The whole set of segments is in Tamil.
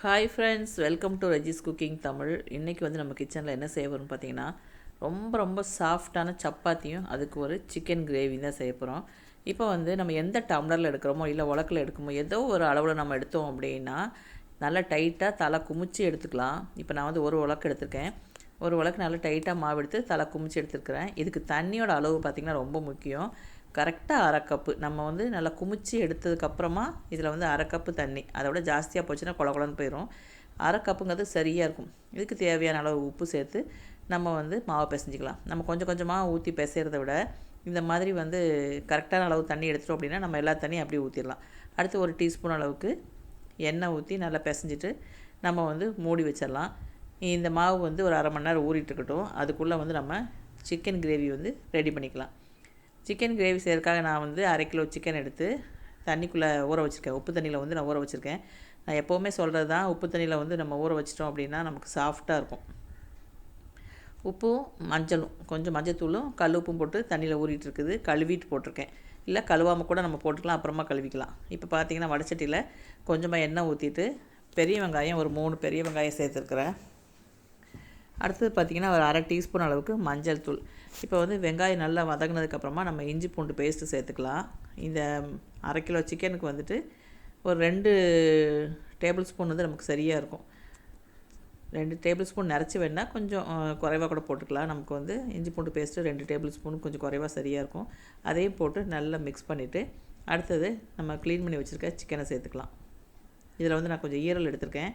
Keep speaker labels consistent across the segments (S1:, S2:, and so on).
S1: ஹாய் ஃப்ரெண்ட்ஸ் வெல்கம் டு ரெஜிஸ் குக்கிங் தமிழ் இன்றைக்கி வந்து நம்ம கிச்சனில் என்ன செய்ய போகிறோம்னு பார்த்தீங்கன்னா ரொம்ப ரொம்ப சாஃப்டான சப்பாத்தியும் அதுக்கு ஒரு சிக்கன் கிரேவி தான் செய்ய போகிறோம் இப்போ வந்து நம்ம எந்த டம்ளரில் எடுக்கிறோமோ இல்லை உலக்கில் எடுக்குமோ ஏதோ ஒரு அளவில் நம்ம எடுத்தோம் அப்படின்னா நல்லா டைட்டாக தலை குமிச்சு எடுத்துக்கலாம். இப்போ நான் வந்து ஒரு உலக்கு எடுத்திருக்கேன். ஒரு உலக்கு நல்லா டைட்டாக மாவு எடுத்து தலை குமிச்சு எடுத்துருக்கிறேன். இதுக்கு தண்ணியோட அளவு பார்த்திங்கன்னா ரொம்ப முக்கியம். கரெக்டாக அரை கப்பு. நம்ம வந்து நல்லா குமிச்சு எடுத்ததுக்கப்புறமா இதில் வந்து அரை கப்பு தண்ணி. அதை விட ஜாஸ்தியாக போச்சுன்னா குள குளன்னு போயிடும் அரை கப்புங்கிறது சரியாக இருக்கும். இதுக்கு தேவையான அளவு உப்பு சேர்த்து நம்ம வந்து மாவை பிசைஞ்சிக்கலாம். நம்ம கொஞ்சம் கொஞ்சமாக ஊற்றி பிசைகிறத விட இந்த மாதிரி வந்து கரெக்டான அளவு தண்ணி எடுத்துட்டோம் அப்படின்னா நம்ம எல்லா தண்ணியும் அப்படியே ஊற்றிடலாம் அடுத்து ஒரு டீஸ்பூன் அளவுக்கு எண்ணெய் ஊற்றி நல்லா பிசைஞ்சிட்டு நம்ம வந்து மூடி வச்சிடலாம். இந்த மாவு வந்து ஒரு அரை மணி நேரம் ஊறிட்டு இருக்கட்டும். அதுக்குள்ளே வந்து நம்ம சிக்கன் கிரேவி வந்து ரெடி பண்ணிக்கலாம். சிக்கன் கிரேவி செய்யறதுக்காக நான் வந்து அரை கிலோ சிக்கன் எடுத்து தண்ணிக்குள்ளே ஊற வச்சுருக்கேன். உப்பு தண்ணியில் வந்து நான் ஊற வச்சுருக்கேன். நான் எப்போவுமே சொல்கிறது தான் உப்பு தண்ணியில் வந்து நம்ம ஊற வச்சிட்டோம் அப்படின்னா நமக்கு சாஃப்டாக இருக்கும். உப்பும் மஞ்சளும் கொஞ்சம் மஞ்சத்தூளும் கல் உப்பும் போட்டு தண்ணியில் ஊறிட்டு இருக்குது. கழுவிட்டு போட்டிருக்கேன். இல்லை கழுவாமல் கூட நம்ம போட்டுக்கலாம் அப்புறமா கழுவிக்கலாம். இப்போ பார்த்தீங்கன்னா வடச்சட்டியில் கொஞ்சமாக எண்ணெய் ஊற்றிட்டு பெரிய வெங்காயம் ஒரு மூணு பெரிய வெங்காயம் சேர்த்துருக்குறேன். அடுத்தது பார்த்திங்கன்னா ஒரு அரை டீஸ்பூன் அளவுக்கு மஞ்சள் தூள். இப்போ வந்து வெங்காயம் நல்லா வதங்கினதுக்கப்புறமா நம்ம இஞ்சி பூண்டு பேஸ்ட்டு சேர்த்துக்கலாம். இந்த அரை கிலோ சிக்கனுக்கு வந்துட்டு ஒரு ரெண்டு டேபிள் ஸ்பூன் வந்து நமக்கு சரியாக இருக்கும். ரெண்டு டேபிள் ஸ்பூன் நிறச்சி வேணால் கொஞ்சம் குறைவாக கூட போட்டுக்கலாம். நமக்கு வந்து இஞ்சி பூண்டு பேஸ்ட்டு ரெண்டு டேபிள் ஸ்பூன் கொஞ்சம் குறைவாக சரியாக இருக்கும். அதையும் போட்டு நல்லா மிக்ஸ் பண்ணிவிட்டு அடுத்தது நம்ம க்ளீன் பண்ணி வச்சுருக்க சிக்கனை சேர்த்துக்கலாம். இதில் வந்து நான் கொஞ்சம் ஈரல் எடுத்திருக்கேன்.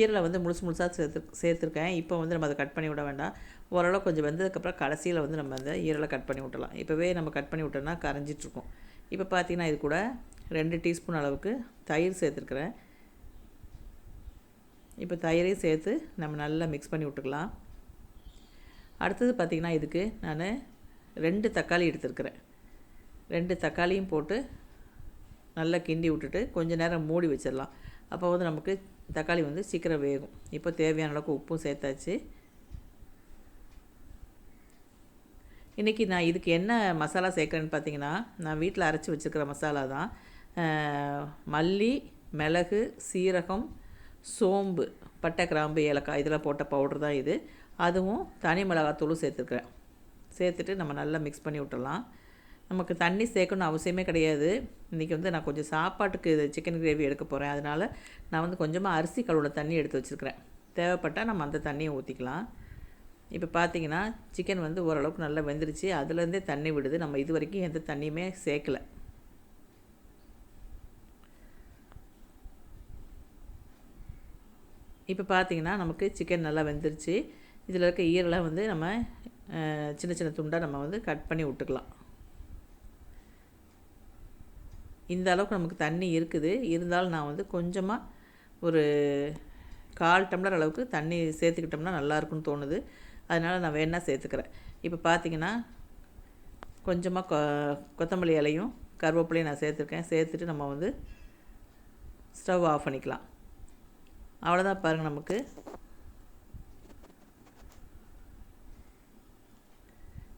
S1: ஈரலை வந்து முழுசு முழுசாக சேர்த்து சேர்த்துருக்கேன். இப்போ வந்து நம்ம அதை கட் பண்ணி விட வேண்டாம். ஓரளவு கொஞ்சம் வெந்ததுக்கப்புறம் கடைசியில் வந்து நம்ம அந்த ஈரலை கட் பண்ணி விட்டலாம் இப்போவே நம்ம கட் பண்ணி விட்டோம்னா கரைஞ்சிட்ருக்கோம். இப்போ பார்த்தீங்கன்னா இது கூட ரெண்டு டீஸ்பூன் அளவுக்கு தயிர் சேர்த்துருக்குறேன். இப்போ தயிரையும் சேர்த்து நம்ம நல்லா மிக்ஸ் பண்ணி விட்டுக்கலாம். அடுத்தது பார்த்திங்கன்னா இதுக்கு நான் ரெண்டு தக்காளி எடுத்துருக்குறேன். ரெண்டு தக்காளியும் போட்டு நல்லா கிண்டி விட்டுட்டு கொஞ்சம் நேரம் மூடி வச்சிடலாம். அப்போ வந்து நமக்கு தக்காளி வந்து சீக்கிரம் வேகும். இப்போ தேவையான அளவுக்கு உப்பும் சேர்த்தாச்சு. இன்றைக்கி நான் இதுக்கு என்ன மசாலா சேர்க்குறேன்னு பார்த்தீங்கன்னா நான் வீட்டில் அரைச்சி வச்சுருக்கிற மசாலா தான் மல்லி மிளகு சீரகம் சோம்பு பட்டை கிராம்பு ஏலக்காய் இதெல்லாம் போட்ட பவுடர் தான் இது. அதுவும் தனி மிளகாத்தூளும் சேர்த்துருக்குறேன். சேர்த்துட்டு நம்ம நல்லா மிக்ஸ் பண்ணி விட்டுடலாம். நமக்கு தண்ணி சேர்க்கணும் அவசியமே கிடையாது. இன்றைக்கி வந்து நான் கொஞ்சம் சாப்பாட்டுக்கு இது சிக்கன் கிரேவி எடுக்க போகிறேன் அதனால் நான் வந்து கொஞ்சமாக அரிசி கழுவுல தண்ணி எடுத்து வச்சுருக்கிறேன். தேவைப்பட்டால் நம்ம அந்த தண்ணியை ஊற்றிக்கலாம் இப்போ பார்த்தீங்கன்னா சிக்கன் வந்து ஓரளவுக்கு நல்லா வெந்துருச்சு. அதுலேருந்தே தண்ணி விடுது. நம்ம இது வரைக்கும் எந்த தண்ணியுமே சேர்க்கலை. இப்போ பார்த்தீங்கன்னா நமக்கு சிக்கன் நல்லா வெந்துருச்சு. இதில் இருக்க ஈரெல்லாம் வந்து நம்ம சின்ன சின்ன துண்டாக நம்ம வந்து கட் பண்ணி விட்டுக்கலாம். இந்த அளவுக்கு நமக்கு தண்ணி இருக்குது. இருந்தாலும் நான் வந்து கொஞ்சமாக ஒரு கால் டம்ளர் அளவுக்கு தண்ணி சேர்த்துக்கிட்டோம்னா நல்லாயிருக்குன்னு தோணுது. அதனால் நான் வேணால் சேர்த்துக்கிறேன். இப்போ பார்த்தீங்கன்னா கொஞ்சமாக கொ கொத்தமல்லி இலையும் கருவேப்பிலையும் நான் சேர்த்துருக்கேன். சேர்த்துட்டு நம்ம வந்து ஸ்டவ் ஆஃப் பண்ணிக்கலாம். அவ்வளோதான் பாருங்கள் நமக்கு.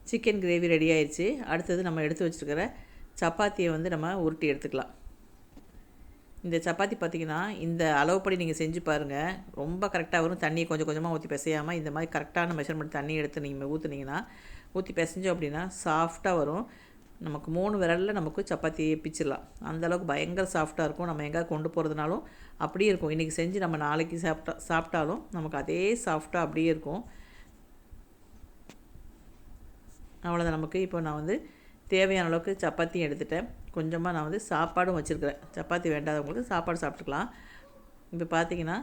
S1: சிக்கன் கிரேவி ரெடி ஆயிடுச்சு அடுத்தது நம்ம எடுத்து வச்சுருக்கிற சப்பாத்தியை வந்து நம்ம உருட்டி எடுத்துக்கலாம். இந்த சப்பாத்தி பார்த்திங்கன்னா இந்த அளவுப்படி நீங்கள் செஞ்சு பாருங்கள் ரொம்ப கரெக்டாக வரும். தண்ணியை கொஞ்சம் கொஞ்சமாக ஊற்றி பிசையாமல் இந்த மாதிரி கரெக்டான மெஷர்மெண்ட் தண்ணி எடுத்து நீங்கள் ஊற்றுனீங்கன்னா ஊற்றி பிசைஞ்சோம் அப்படின்னா சாஃப்டாக வரும். நமக்கு மூணு விரலில் நமக்கு சப்பாத்தி பிச்சிடலாம். அந்தளவுக்கு பயங்கர சாஃப்டாக இருக்கும். நம்ம எங்கே கொண்டு போகிறதுனாலும் அப்படியே இருக்கும். இன்றைக்கி செஞ்சு நம்ம நாளைக்கு சாப்பிட்டா சாப்பிட்டாலும் நமக்கு அதே சாஃப்டாக அப்படியே இருக்கும். அவ்வளோதான் நமக்கு இப்போ நான் வந்து தேவையான அளவுக்கு சப்பாத்தியும் எடுத்துட்டேன். கொஞ்சமாக நான் வந்து சாப்பாடும் வச்சுருக்கிறேன். சப்பாத்தி வேண்டாதவங்களுக்கு சாப்பாடு சாப்பிட்டுக்கலாம். இப்போ பார்த்தீங்கன்னா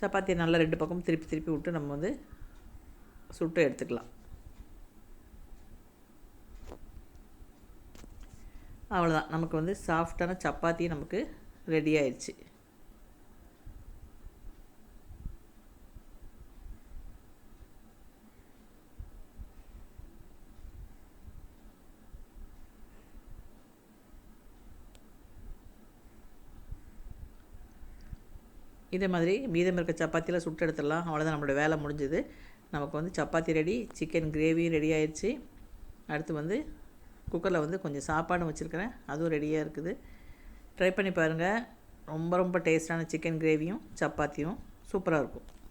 S1: சப்பாத்தியை நல்லா ரெண்டு பக்கம் திருப்பி திருப்பி விட்டு நம்ம வந்து சுட்டு எடுத்துக்கலாம். அவ்வளோதான் நமக்கு வந்து சாஃப்டான சப்பாத்தி நமக்கு ரெடி ஆயிடுச்சு. இதே மாதிரி மீதம் இருக்க சப்பாத்தியில் சுட்டு எடுத்துடலாம். அவ்வளோதான் நம்மளோட வேலை முடிஞ்சுது. நமக்கு வந்து சப்பாத்தி ரெடி சிக்கன் கிரேவியும் ரெடி ஆயிடுச்சு. அடுத்து வந்து குக்கரில் வந்து கொஞ்சம் சாப்பாடும் வச்சுருக்கிறேன். அதுவும் ரெடியாக இருக்குது. ட்ரை பண்ணி பாருங்கள் ரொம்ப ரொம்ப டேஸ்டான சிக்கன் கிரேவியும் சப்பாத்தியும் சூப்பராக இருக்கும்.